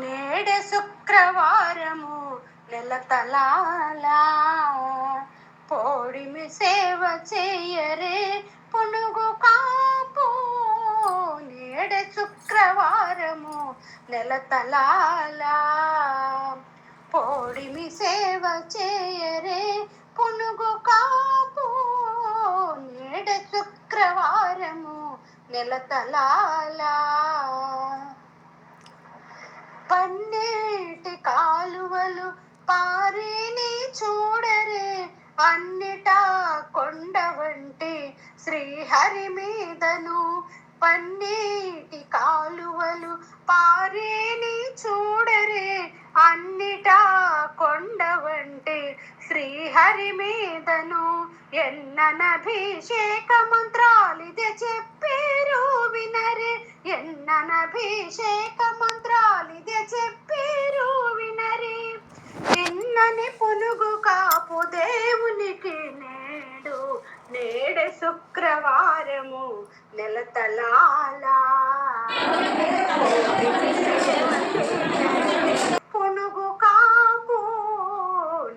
నేడే శుక్రవారము నెల తలాలా. పోడిమి సేవ చేయరే పునుగు కాపు. నేడే శుక్రవారము నెల తలాలా. పోడిమి సేవ చేయరే పునుగు కాపు. నేడ శుక్రవారము నెల తలాలా. పన్నేటి కాలువలు పారిని చూడరే అన్నిటా కొండ వంటి శ్రీహరి మీదను పన్నీటి కాలువలు పారిని చూడరే అన్నిటా కొండ వంటి శ్రీహరి మీదను ఎన్ననభిషేక మంత్రాలిదే చెప్పేరు వినరే ఎన్ననభిషేక శుక్రవారము నెల పునుగు కాపు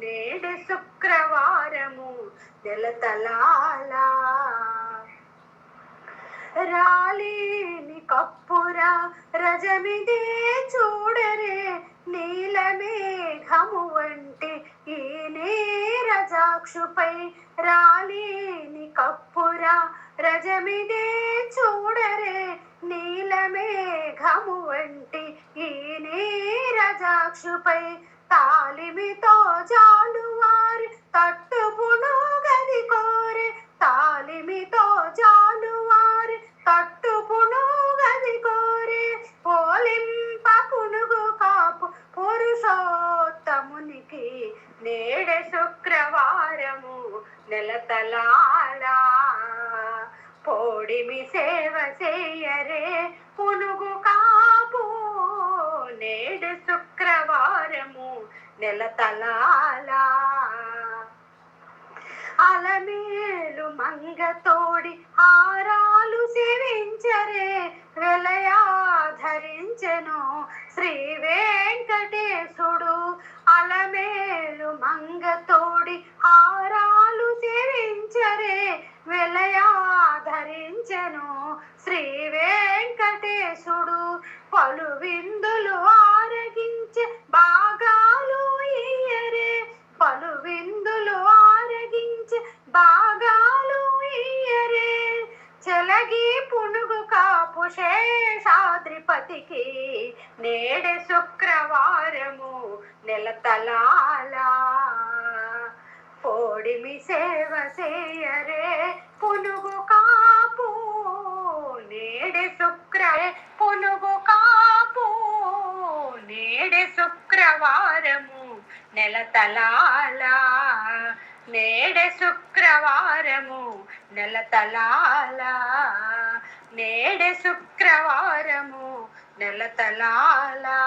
నేడు శుక్రవారము నెల రాలేని కప్పురా కప్పుర రజమిదే చూడరే నీలమేఘము వంటి ఈ రజాక్షుపై రాలేని కప్పురా. రజమిదే చూడరే నీలమేఘము వంటి ఈ రజాక్షుపై. తాలిమితో జాలువారి తట్టుపును గది కోరే. తాలిమితో జాలువారి తట్టుపును గది కోరే. పోలింప పునుగు కాపు పురుషోత్తమునికి నేడెసు నెలతలాలా పోడిమి సేవ చేయరే పునుగు కాపు. నేడు శుక్రవారము నెలతలాలా అలమేలు మంగతోడి హారాలు సేవించరే వెలయాధరించెను శ్రీ వెంకటేశుడు. అలమేలు మంగతోడి హారాలు పలు విందులు ఆరగించే భాగాలు ఇయ్యరే. పలు విందులు ఆరగించే భాగాలు ఇయ్యరే. చెలగి పునుగు కాపు శేషాద్రిపతికి నేడే శుక్రవారము నెలతలాలా. పోడిమి సేవ చేయరే పునుగు శుక్రవారము నెల తలాల నేడే శుక్రవారము నెల తలాల నేడే శుక్రవారము నెల తలాలా